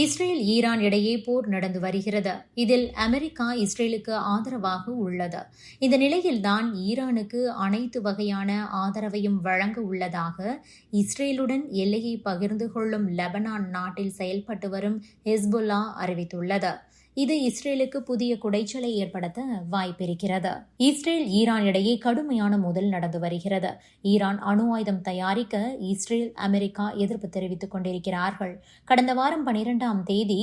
Israel Iran இடையே போர் நடந்து வருகிறது. இதில் அமெரிக்கா இஸ்ரேலுக்கு ஆதரவாக உள்ளது. இந்த நிலையில்தான் ஈரானுக்கு அனைத்து வகையான ஆதரவையும் வழங்க உள்ளதாக இஸ்ரேலுடன் எல்லையை பகிர்ந்து கொள்ளும் லெபனான் நாட்டில் செயல்பட்டு வரும் ஹெஸ்புல்லா அறிவித்துள்ளது. இது இஸ்ரேலுக்கு புதிய குடைச்சலை ஏற்படுத்த வாய்ப்பிருக்கிறது. இஸ்ரேல் ஈரான் இடையே கடுமையான மோதல் நடந்து வருகிறது. ஈரான் அணு ஆயுதம் தயாரிக்க இஸ்ரேல் அமெரிக்கா எதிர்ப்பு தெரிவித்துக் கொண்டிருக்கிறார்கள். கடந்த வாரம் பனிரெண்டாம் தேதி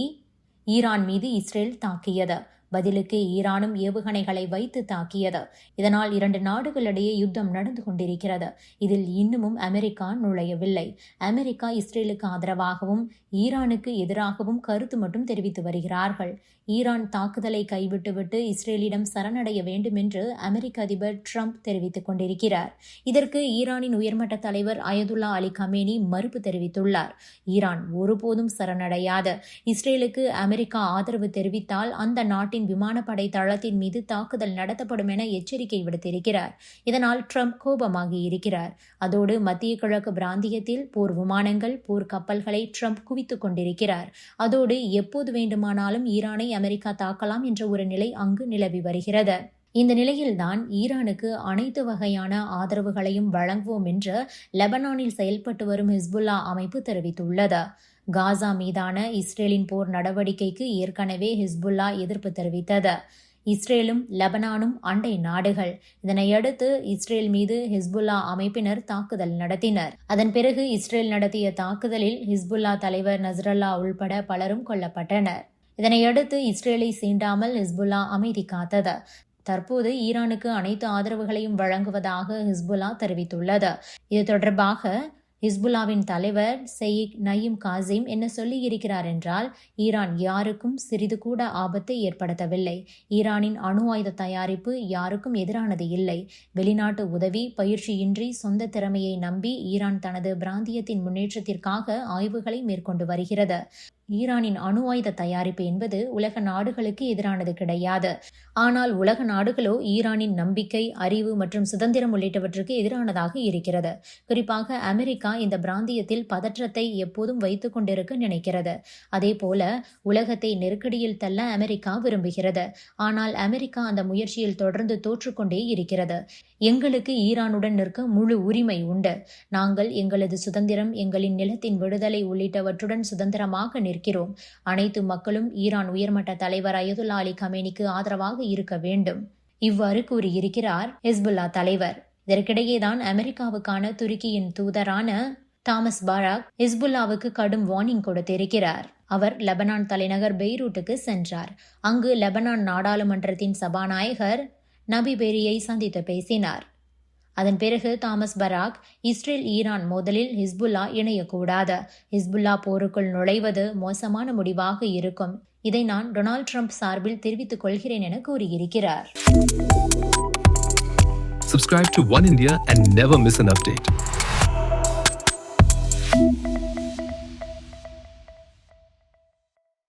ஈரான் மீது இஸ்ரேல் தாக்கியது. பதிலுக்கு ஈரானும் ஏவுகணைகளை வைத்து தாக்கியது. இதனால் இரண்டு நாடுகளிடையே யுத்தம் நடந்து கொண்டிருக்கிறது. இதில் இன்னமும் அமெரிக்கா நுழையவில்லை. அமெரிக்கா இஸ்ரேலுக்கு ஆதரவாகவும் ஈரானுக்கு எதிராகவும் கருத்து மட்டும் தெரிவித்து வருகிறார்கள். ஈரான் தாக்குதலை கைவிட்டுவிட்டு இஸ்ரேலிடம் சரணடைய வேண்டும் என்று அமெரிக்க அதிபர் ட்ரம்ப் தெரிவித்துக் கொண்டிருக்கிறார். இதற்கு ஈரானின் உயர்மட்ட தலைவர் அயதுல்லா அலி கமேனி மறுப்பு தெரிவித்துள்ளார். ஈரான் ஒருபோதும் சரணடையாது. இஸ்ரேலுக்கு அமெரிக்கா ஆதரவு தெரிவித்தால் அந்த நாட்டின் விமானப்படை தளத்தின் மீது தாக்குதல் நடத்தப்படும் என எச்சரிக்கை விடுத்திருக்கிறார். இதனால் ட்ரம்ப் கோபமாகி இருக்கிறார். அதோடு மத்திய கிழக்கு பிராந்தியத்தில் போர் விமானங்கள் போர் கப்பல்களை ட்ரம்ப் குவித்துக் கொண்டிருக்கிறார். அதோடு எப்போது வேண்டுமானாலும் ஈரானை அமெரிக்கா தாக்கலாம் என்ற ஒரு நிலை அங்கு நிலவி வருகிறது. இந்த நிலையில்தான் ஈரானுக்கு அனைத்து வகையான ஆதரவுகளையும் வழங்குவோம் என்று லெபனானில் செயல்பட்டு வரும் ஹிஸ்புல்லா அமைப்பு தெரிவித்துள்ளது. காசா மீதான இஸ்ரேலின் போர் நடவடிக்கைக்கு ஏற்கனவே ஹிஸ்புல்லா எதிர்ப்பு தெரிவித்தது. இஸ்ரேலும் லெபனானும் அண்டை நாடுகள். இதனையடுத்து இஸ்ரேல் மீது ஹிஸ்புல்லா அமைப்பினர் தாக்குதல் நடத்தினர். அதன் பிறகு இஸ்ரேல் நடத்திய தாக்குதலில் ஹிஸ்புல்லா தலைவர் நஸ்ரல்லா உள்பட பலரும் கொல்லப்பட்டனர். இதனையடுத்து இஸ்ரேலை சீண்டாமல் ஹிஸ்புல்லா அமைதி காத்தது. தற்போது ஈரானுக்கு அனைத்து ஆதரவுகளையும் வழங்குவதாக ஹிஸ்புல்லா தெரிவித்துள்ளது. இது தொடர்பாக ஹிஸ்புல்லாவின் தலைவர் சயீக் நயீம் காசிம் என்ன சொல்லியிருக்கிறார் என்றால் ஈரான் யாருக்கும் சிறிது கூட ஆபத்தை ஏற்படுத்தவில்லை. ஈரானின் அணு ஆயுத தயாரிப்பு யாருக்கும் எதிரானது இல்லை. வெளிநாட்டு உதவி பயிற்சியின்றி சொந்த திறமையை நம்பி ஈரான் தனது பிராந்தியத்தின் முன்னேற்றத்திற்காக ஆய்வுகளை மேற்கொண்டு வருகிறது. ஈரானின் அணு ஆயுத தயாரிப்பு என்பது உலக நாடுகளுக்கு எதிரானது கிடையாது. ஆனால் உலக நாடுகளோ ஈரானின் நம்பிக்கை அறிவு மற்றும் சுதந்திரம் உள்ளிட்டவற்றுக்கு எதிரானதாக இருக்கிறது. குறிப்பாக அமெரிக்கா இந்த பிராந்தியத்தில் பதற்றத்தை எப்போதும் வைத்துக் கொண்டிருக்க நினைக்கிறது. அதே போல உலகத்தை நெருக்கடியில் தள்ள அமெரிக்கா விரும்புகிறது. ஆனால் அமெரிக்கா அந்த முயற்சியில் தொடர்ந்து தோற்றுக்கொண்டே இருக்கிறது. எங்களுக்கு ஈரானுடன் நிற்க முழு உரிமை உண்டு. நாங்கள் எங்களது சுதந்திரம் எங்களின் நிலத்தின் விடுதலை உள்ளிட்டவற்றுடன் சுதந்திரமாக நிற்கிறோம் அனைத்து மக்களும் ஈரான் உயர்மட்ட தலைவர் அயதுல்லா அலி கமேனிக்கு ஆதரவாக இருக்க வேண்டும். இவ்வாறு கூறியிருக்கிறார் ஹிஸ்புல்லா தலைவர். இதற்கிடையேதான் அமெரிக்காவுக்கான துருக்கியின் தூதரான தாமஸ் பாராக் ஹிஸ்புல்லாவுக்கு கடும் வார்னிங் கொடுத்திருக்கிறார். அவர் லெபனான் தலைநகர் பெய்ரூட்டுக்கு சென்றார். அங்கு லெபனான் நாடாளுமன்றத்தின் சபாநாயகர் நபி பெரியை சந்தித்து பேசினார். அதன் பிறகு தாமஸ் பராக் இஸ்ரேல் ஈரான் மோதலில் ஹிஸ்புல்லா இணையக்கூடாது. ஹிஸ்புல்லா போருக்குள் நுழைவது மோசமான முடிவாக இருக்கும். இதை நான் டொனால்ட் ட்ரம்ப் சார்பில் தெரிவித்துக் கொள்கிறேன் என கூறியிருக்கிறார். Subscribe to One India and never miss an update.